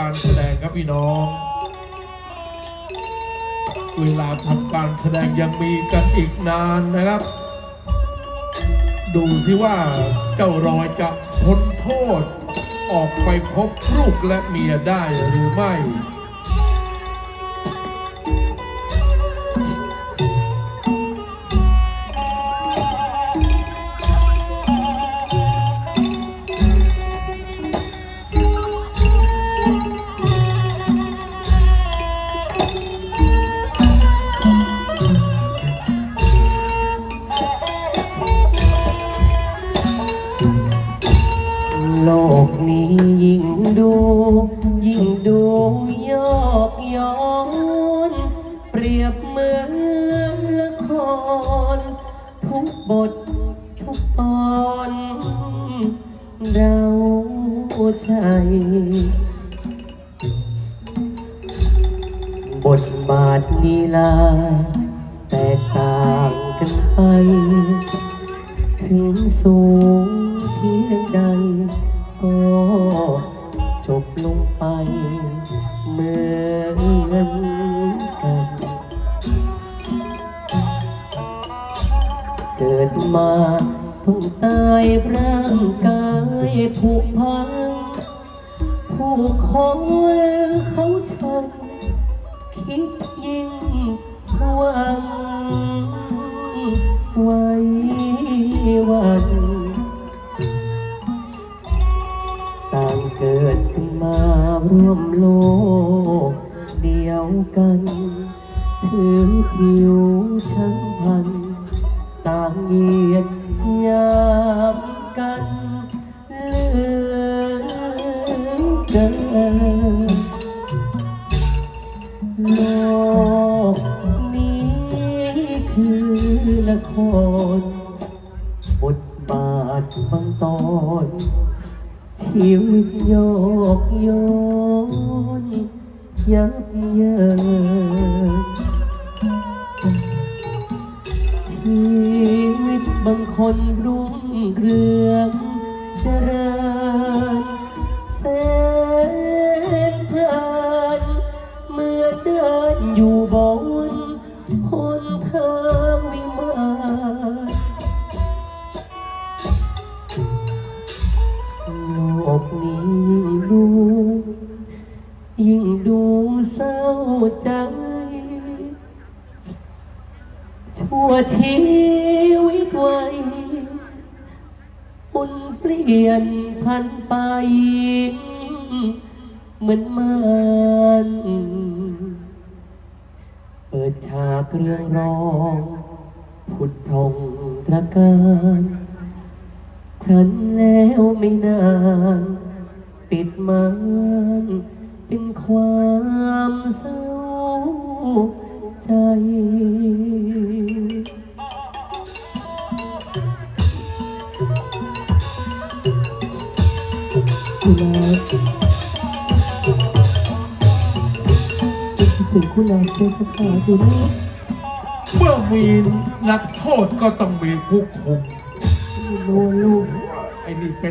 การแสดงครับพี่น้อง เวลาทำการแสดงยังมีกันอีกนานนะครับ ดูสิว่าเจ้ารอยจะพ้นโทษ ออกไปพบลูกและเมียได้หรือไม่ นี้ยิ่งดู ยิ่งดูยอกย้อนเปรียบเหมือนละคร ทุกบททุกตอนเราใจ บทบาทลีลา แตกต่างกันไป ถึงสูงเพียงใด ก็จบลงไปเหมือนกัน เกิดมาต้องตายร่างกายผุพังผู้คนเขาชังคิดยิ่งหวัง มาร่วมโลกเดียวกันถือผิวช่างพัน ต่างเหยียดยามกันเหลือเกินโลกนี้คือละครบทบาทบางตอน ชีวิตโยกโยนยับเยินชีวิตบางคนรุ่งเรืองเจริญแสนเพลินเมื่อเดินอยู่บ ดูเศร้าใจ ชั่วชีวิตไว้อุ่นเปลี่ยนพันไป เหมือนมันเปิดฉากเรื่องรองผุดพรงตระการครั้นแล้วไม่นาน ปิดมัน เป็นความเศร้าใจ คุณอาคิดถึงคุณอายเจ้าชะตาอยู่นี่เมื่อมีนักโทษก็ต้องมีผู้คุมโนลูก ไอ้นี่เป็น